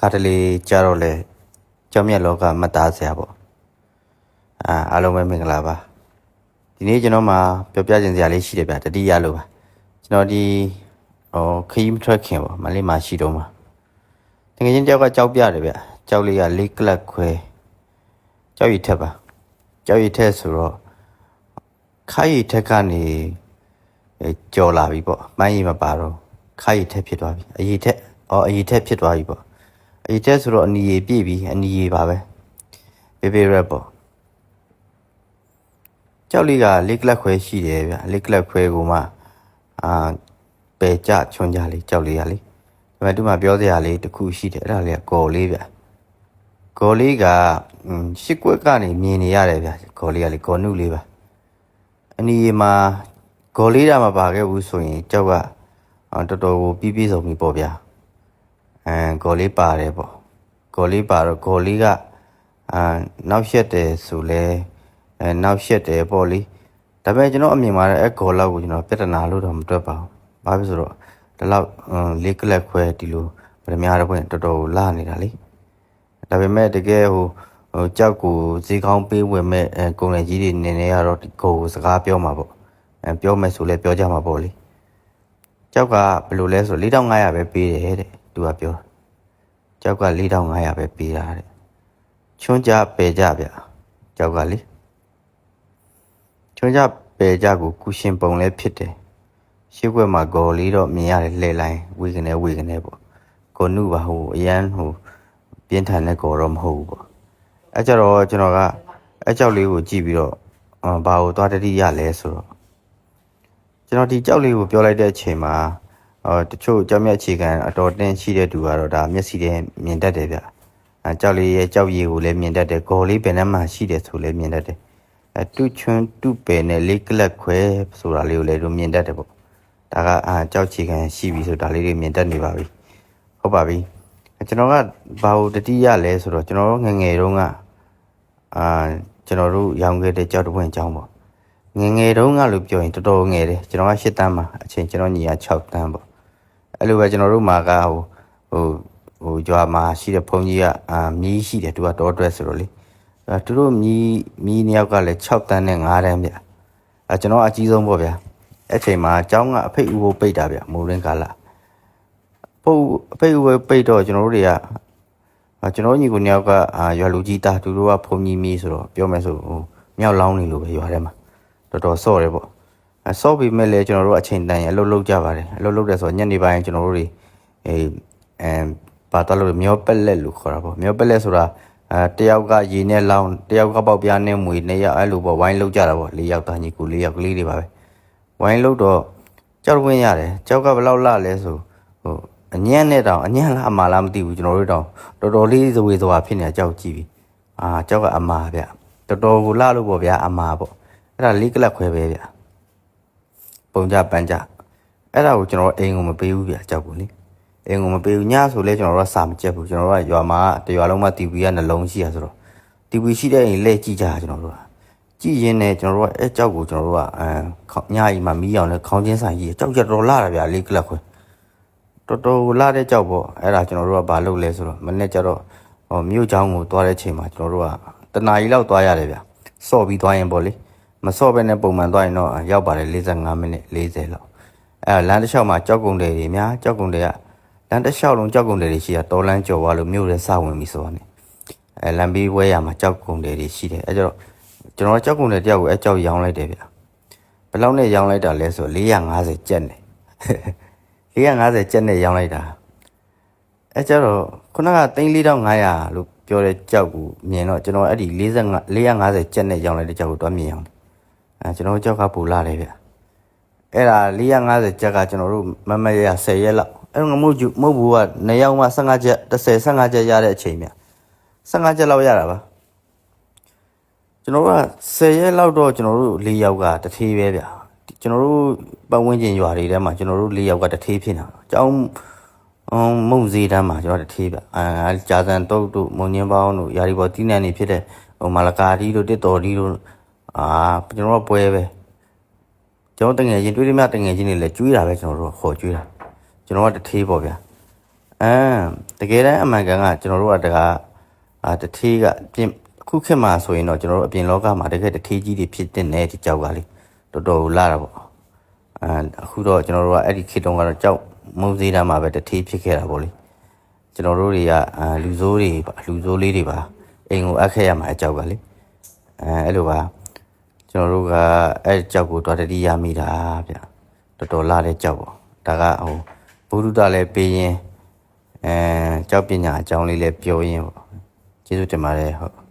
ခါတလေကြတော့လေကြောင်မြတ်လောကမတ်သားစရာပေါ့အာအားလုံးပဲမင်္ဂလာပါဒီနေ့ကျွန်တော်မှာပြောပြခြင်းစရာလေးရှိတယ်ဗျတတိယလို့ပါကျွန်တော်ဒီဟိုခရီးမထွက်ခင်ပေါ့မလေးမရှိတော့မှာတကယ်ချင်းကြောက်ကကြောက်ပြတယ်ဗျကြောက်လေးကလေးကလပ်ခွဲကြောက်ရည်ထက်ပါကြောက်ရည်ထက်ဆိုတော့ခိုင်းရည်ထက်ကနေအဲကြော်လာပြီပေါ့မိုင်းရည်မပါတော့ခိုင်းရည်ထက်ဖြစ်သွားပြီအရည်ထက်အော်အရည်ထက်ဖြစ်သွားပြီပေါ့ အရည်ထက်ဆိုတော့အနီရည်ပြည့်ပြီအနီရည်ပါပဲဘေဘေရက်ပေါ့ကြောက်လေးကလေးကလပ်ခွဲရှိတယ်ဗျလေးကလပ်ခွဲကိုမှအာပယ်ကြချွန်ကြလေးကြောက်လေးရလေးဒါပေမဲ့သူမှပြောစရာလေးတစ်ခုရှိတယ်အဲ့ဒါလေးကဂေါ်လေးဗျဂေါ်လေးကอืมရှစ်ကွက်ကနေမြင်နေရတယ်ဗျဂေါ်လေးကလေးဂေါ်နုလေးပါအနီမှာဂေါ်လေးတာမပါခဲ့ဘူးဆိုရင်ကြောက်ကအာတော်တော်ကိုပြီးပြီးဆုံးပြီပေါ့ဗျာ အဲဂေါ်လေးပါတယ်ပေါ့ဂေါ်လေးပါတော့ဂေါ်လေးကအာနောက်ရက်တယ်ဆိုလဲအဲနောက်ရှက်တယ်ပေါ့လေဒါပေမဲ့ကျွန်တော်အမြင်မှာလည်းအကော်လောက်ကိုကျွန်တော်ပြဿနာလို့တော့မတွက်ပါဘူးဘာဖြစ်ဆိုတော့ဒီလောက်အင်းလေးကလက်ခွဲဒီလိုဗရမများတော့ဖွင့်တော်တော်လာနေတာလေဒါပေမဲ့တကယ်ဟိုဟိုကြောက်ကိုဈေးကောင်းပေးဝင်မဲ့အဲကုန်တယ်ကြီးတွေနေနေရတော့ဒီကိုစကားပြောမှာပေါ့အဲပြောမယ်ဆိုလဲပြောကြမှာပေါ့လေကြောက်ကဘယ်လိုလဲဆို4500ပဲပေးတယ်တဲ့ သူကပြောကြောက်က4500ပဲပေးတာတဲ့ချွန်းကြပယ်ကြဗျကြောက်ကလေကျွန်ကြပယ်ကြကိုကုရှင်ပုံလည်းဖြစ်တယ်ရှေ့ဘက်မှာဂေါ်လေးတော့မြင်ရတယ်လှဲလိုက်ဝေကနေဝေကနေပေါ့ဂေါ်နုပါဟိုအရန်ဟိုပြင်းထန်တဲ့ဂေါ်တော့မဟုတ်ဘူးပေါ့အဲကြတော့ကျွန်တော်ကအဲကြောက်လေးကိုကြည့်ပြီးတော့အာဘာကိုသွားတတိရလဲဆိုတော့ကျွန်တော်ဒီကြောက်လေးကိုပြောလိုက်တဲ့အချိန်မှာ အော်တချို့ကြောက်မြတ်အခြေခံအတော်တင်းရှိတဲ့သူကတော့ဒါမျက်စိထဲမြင်တတ်တယ်ဗျအဲကြောက်လေးရဲ့ကြောက်ရည်ကိုလည်းမြင်တတ်တယ်ဂေါ်လေးဘယ်နှမှာရှိတယ်ဆိုလည်းမြင်တတ်တယ်အဲတူချွန်းတူပယ်နဲ့လေးကလက်ခွဲဆိုတာလေးကိုလည်းတို့မြင်တတ်တယ်ပေါ့ဒါကအာကြောက်ချီခံရှိပြီဆိုဒါလေးတွေမြင်တတ်နေပါပြီဟုတ်ပါပြီအဲကျွန်တော်ကဘာလို့တတိယလဲဆိုတော့ကျွန်တော်တို့ငယ်ငယ်တုန်းကအာကျွန်တော်တို့ရောင်ခဲ့တဲ့ကြောက်တပွင့်အကြောင်းပေါ့ငယ်ငယ်တုန်းကလို့ပြောရင်တော်တော်ငယ်တယ်ကျွန်တော်က၈တန်းမှာအချိန်ကျွန်တော်ညီက6တန်းပေါ့ အဲ့လိုပဲကျွန်တော်တို့မှာကဟိုဟိုဟိုကြွားမှာရှိတဲ့ဘုန်းကြီးကအာမြီးရှိတယ်သူကတော်တွဲဆိုတော့လေ အဲသူတို့မြီးမြီးနှစ်ယောက်ကလည်း6တန်းနဲ့9တန်းဗျအဲကျွန်တော်အကြီးဆုံးပေါ့ဗျာအဲ့ချိန်မှာအเจ้าကအဖိတ်ဥပုပ်ပိတ်တာဗျမိုးရင်းကာလပုပ်အဖိတ်ဥပုပ်ပိတ်တော့ကျွန်တော်တို့တွေကအာကျွန်တော်ညီကိုနှစ်ယောက်ကအာရွာလူကြီးတာသူတို့ကဖုန်ကြီးမီးဆိုတော့ပြောမယ်ဆိုဟိုမြောက်လောင်းနေလို့ပဲရွာထဲမှာတော်တော်ဆော့တယ်ပေါ့အဲ ဆော့ပြီးမဲ့လေကျွန်တော်တို့အချိန်တန်ရအလုပ်လုပ်ကြပါတယ်အလုပ်လုပ်တယ်ဆိုတော့ညနေပိုင်းကျွန်တော်တို့တွေအေးအဲဘာတော်လို့မျောပက်လက်လို့ခေါ်တာပေါ့မျောပက်လက်ဆိုတာအဲတယောက်ကရေနဲ့လောင်းတယောက်ကပေါက်ပြားနဲ့မွေနှစ်ယောက်အဲ့လိုပေါ့ဝိုင်းလောက်ကြတာပေါ့လေးယောက်သားညီကိုလေးယောက်ကလေးတွေပါပဲဝိုင်းလောက်တော့ကြောက်ဝင်ရတယ်ကြောက်ကဘယ်လောက်လှလဲဆိုဟိုအညံ့နဲ့တောင်အညံ့လားအမာလားမသိဘူးကျွန်တော်တို့တောင်တော်တော်လေးဇဝေဇဝါဖြစ်နေတာကြောက်ကြည့်ပြီအာကြောက်ကအမာဗျတော်တော်ကိုလှလို့ပေါ့ဗျာအမာပေါ့အဲ့ဒါလေးကလပ်ခွဲပဲဗျ ပုံကြပန်းကြအဲ့ဒါကိုကျွန်တော်အိမ်ကိုမပေးဘူးဗျကြောက်ကိုလေအင်ကိုမပေးဘူးညဆိုလဲကျွန်တော်တို့ကစာမကြက်ဘူးကျွန်တော်တို့ကရွာမှာတရွာလုံးမှာ TV ကနှလုံးရှိရဆိုတော့ TV ရှိတဲ့ရင်လဲကြည့်ကြတာကျွန်တော်တို့ကကြည့်ရင်းနဲ့ကျွန်တော်တို့ကအဲကြောက်ကိုကျွန်တော်တို့ကအဲညကြီးမှာမီးအောင်လဲခေါင်းချင်းဆိုင်ကြီးကြောက်ကြတော်လာတာဗျာလေးကလပ်ခွဲတော်တော်လာတဲ့ကြောက်ပေါ့အဲ့ဒါကျွန်တော်တို့ကဘာလုပ်လဲဆိုတော့မနေ့ကျတော့ဟောမြို့ချောင်းကိုသွားတဲ့ချိန်မှာကျွန်တော်တို့ကတနာရီလောက်သွားရတယ်ဗျာစော့ပြီးသွားရင်ပေါ့လေ မစော့ပဲနဲ့ပုံမှန်သွားရင်တော့ရောက်ပါတယ်45မိနစ်40လောက်အဲလမ်းတစ်လျှောက်မှာကြောက်ကုန်တယ်တွေများကြောက်ကုန်တွေကလမ်းတစ်လျှောက်လုံးကြောက်ကုန်တယ်တွေရှိတာတော်လန်းကြော်သွားလို့မြို့ရဲစဝင်ပြီဆိုတော့ ਨੇ အဲလမ်းဘေးဝဲရမှာကြောက်ကုန်တယ်တွေရှိတယ်အဲကြတော့ကျွန်တော်ကြောက်ကုန်တယ်တယောက်ကိုအဲကြောက်ရောင်းလိုက်တယ်ဗျဘယ်လောက်နဲ့ရောင်းလိုက်တာလဲဆို450ကျပ်နဲ့450ကျပ်နဲ့ရောင်းလိုက်တာအဲကြတော့ခုနက3500လို့ပြောတဲ့ကြောက်ကိုမြင်တော့ကျွန်တော်အဲ့ဒီ45 450ကျပ်နဲ့ရောင်းလိုက်တဲ့ကြောက်ကိုတွားမြင်အောင် အဲကျွန်တော်ကြောက်ကပူလာတယ်ဗျအဲ့ဒါ450ကျပ်ကကျွန်တော်တို့မမရ10ရက်လောက်အဲ့ငမို့ကျမဟုတ်ဘူးကနေရောက်မှ15ချက်30 15ချက်ရတဲ့အချိန်မြ15ချက်လောက်ရတာပါကျွန်တော်တို့က10ရက်လောက်တော့ကျွန်တော်တို့၄ယောက်ကတထေးပဲဗျကျွန်တော်တို့ပတ်ဝန်းကျင်ရွာတွေထဲမှာကျွန်တော်တို့၄ယောက်ကတထေးဖြစ်နေတာအကြောင်းအမ်မုံစည်းတန်းမှာကျွန်တော်တထေးဗျအာဂျာဇန်တုတ်တို့မုံညင်းပေါင်းတို့ယာရီပေါ်တီးနန်နေဖြစ်တဲ့ဟိုမာလကာတီတို့တစ်တော်တီတို့ အာကျွန်တော်တို့ပွဲပဲကျွန်တော်တငယ်ချင်းတွေးရမြတငယ်ချင်းတွေလည်းကျွေးတာပဲကျွန်တော်တို့ခေါ်ကျွေးတာကျွန်တော်ကတထေးပေါ့ဗျာအဲတကယ်တမ်းအမှန်ကန်ကကျွန်တော်တို့ကတကားအာတထေးကပြင်အခုခေတ်မှာဆိုရင်တော့ကျွန်တော်တို့အပြင်လောကမှာတကယ်တထေးကြီးတွေဖြစ်တဲ့နေဒီကြောက်ကလေတော်တော်လာတာပေါ့အဲအခုတော့ကျွန်တော်တို့ကအဲ့ဒီခေတ်တုန်းကတော့ကြောက်မုံသေးတာမှာပဲတထေးဖြစ်ခဲ့တာပေါ့လေကျွန်တော်တို့တွေကအာလူဆိုးတွေပါလူဆိုးလေးတွေပါအိမ်ကိုအပ်ခဲ့ရမှာအကြောက်ကလေအဲအဲ့လိုပါ ကျွန်တော်တို့ကအဲ့ဒီကြောက်ကိုတော်တတိရမိတာဗျတော်တော်လာတဲ့ကြောက်ပေါ့ဒါကဟိုဘုရုဒ္ဓလည်းပေးရင်အဲကြောက်ပညာအကြောင်းလေးလည်းပြောရင်းပေါ့ကျေးဇူးတင်ပါတယ်ဟုတ်